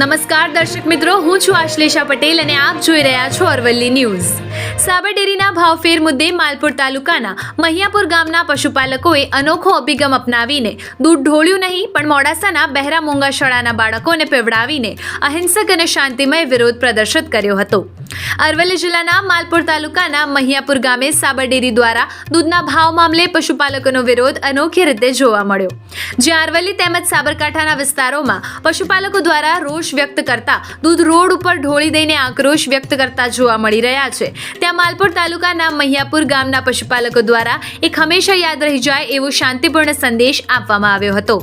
નમસ્કાર દર્શક મિત્રો, હું છું આશ્લેષા પટેલ અને આપ જોઈ રહ્યા છો અરવલ્લી ન્યૂઝ. સાબરડેરીના ભાવફેર મુદ્દે માલપુર તાલુકાના મહિયાપુર ગામના પશુપાલકોએ અનોખો અભિગમ અપનાવીને દૂધ ઢોળ્યું નહીં, પણ મોડાસાના બહેરા મૂંગા શાળાના બાળકોને પીવડાવીને અહિંસક અને શાંતિમય વિરોધ પ્રદર્શિત કર્યો હતો. અરવલ્લી જિલ્લાના માલપુર તાલુકાના મહિયાપુર ગામે સાબરડેરી દ્વારા દૂધના ભાવ મામલે પશુપાલકોનો વિરોધ અનોખી રીતે જોવા મળ્યો. જ્યાં અરવલ્લી તેમજ સાબરકાંઠાના વિસ્તારોમાં પશુપાલકો દ્વારા રોષ વ્યક્ત કરતા દૂધ રોડ ઉપર ઢોળી દઈને આક્રોશ વ્યક્ત કરતા જોવા મળી રહ્યા છે. ત્યાં માલપુર તાલુકાના મહિયાપુર ગામના પશુપાલકો દ્વારા એક હંમેશા યાદ રહી જાય એવો શાંતિપૂર્ણ સંદેશ આપવામાં આવ્યો હતો.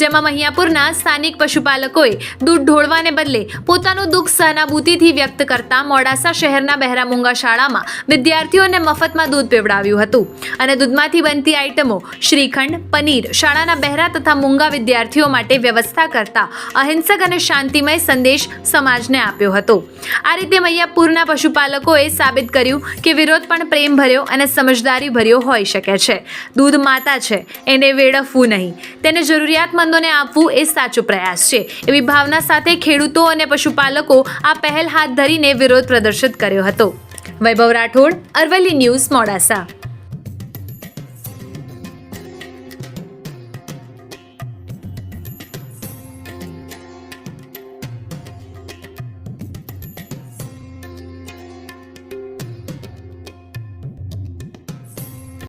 જેમાં મહિયાપુરના સ્થાનિક પશુપાલકોએ દૂધ ઢોળવાને બદલે પોતાનું દુઃખ સહાનુભૂતિથી વ્યક્ત કરતા મોડાસા શહેરના બહેરામુંગા શાળામાં વિદ્યાર્થીઓને મફતમાં દૂધ પીવડાવ્યું હતું. અને દૂધમાંથી બનતી આઇટમો શ્રીખંડ, પનીર, શાળાના બહેરા તથા મૂંગા વિદ્યાર્થીઓ માટે વ્યવસ્થા કરતા અહિંસક અને શાંતિમય સંદેશ સમાજને આપ્યો હતો. આ રીતે મૈયાપુરના પશુપાલકોએ સાબિત કર્યું કે વિરોધ પણ પ્રેમ ભર્યો અને સમજદારી ભર્યો હોઈ શકે છે. દૂધ માતા છે, એને વેડફવું નહીં. તેને જરૂરિયાતમંદોને આપવું એ સાચો પ્રયાસ છે. એવી ભાવના સાથે ખેડૂતો અને પશુપાલકો આ પહેલ હાથ ધરીને વિરોધ પ્રદર્શિત કર્યો હતો. વૈભવ રાઠોડ, અરવલ્લી ન્યૂઝ, મોડાસા.